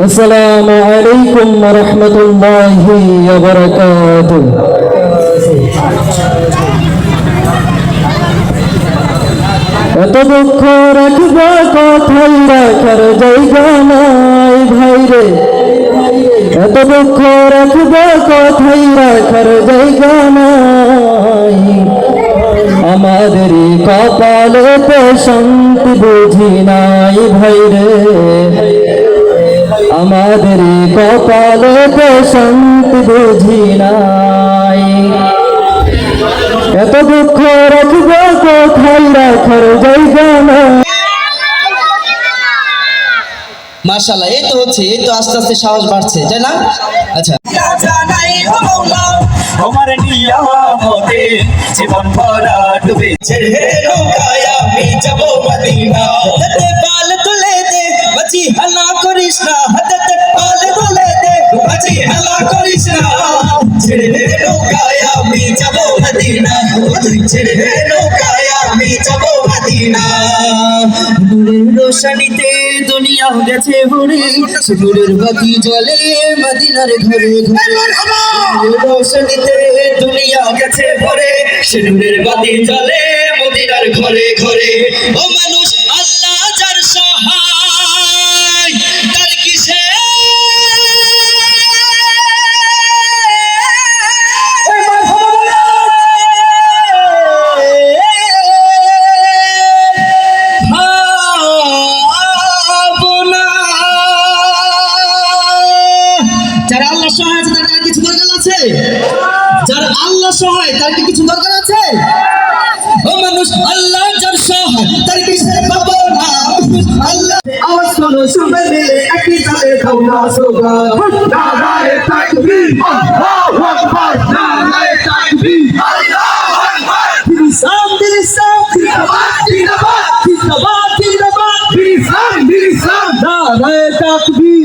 السلام عليكم ورحمة الله وبركاته এত দুঃখ রাখব কোথায় রাখার জায়গা নাই ভাইরে এত দুঃখ রাখব কোথায় রাখার জায়গা নাই আমাদের কপালে তো শান্তি বুঝি নাই ভাইরে আমাদের কপালে তো বুঝি নাই। এত দুঃখ রাখব কোথায় রাখার জায়গা নাই। মার্শাল্লাহ এই তো হচ্ছে এই তো আস্তে আস্তে সাহস বাড়ছে তাই না? আচ্ছা। নিয়ামতে জীবন ভরা ডুবেছে। নৌকায় আমি যাব মদিনা পাল তুলে দে বাঁচি হালা করিস না হাতে পাল তুলে দে বাঁচি হালা করিস না। ছেড়ে দে নৌকায় আমি যাব মদিনা। ছেড়ে দে নৌকায় আমি যাব মদিনা। নূরের রোশনীতে দুনিয়া গেছে ভরে নূরের বাতি জ্বলে মদিনার ঘরে ঘরে। রোশনীতে দুনিয়া গেছে ভরে নূরের বাতি জ্বলে মদিনার ঘরে ঘরে। ও মানুষ সহায় আছে তার কিছু দরকার আছে? যারা আল্লাহ সহায় তার কি কিছু দরকার আছে? ও মানুষ আল্লাহ যার সহায় তার কিছু পাবো না। আল্লাহ আওয়াজ করো সবাই মিলে একই তালে খাও না সোগা। নারায়ে তাকবীর আল্লাহু আকবার। নারায়ে তাকবীর আল্লাহু আকবার। জিন্দাবাদ জিন্দাবাদ জিন্দাবাদ জিন্দাবাদ ইসলাম ইসলাম নারায়ে তাকবীর।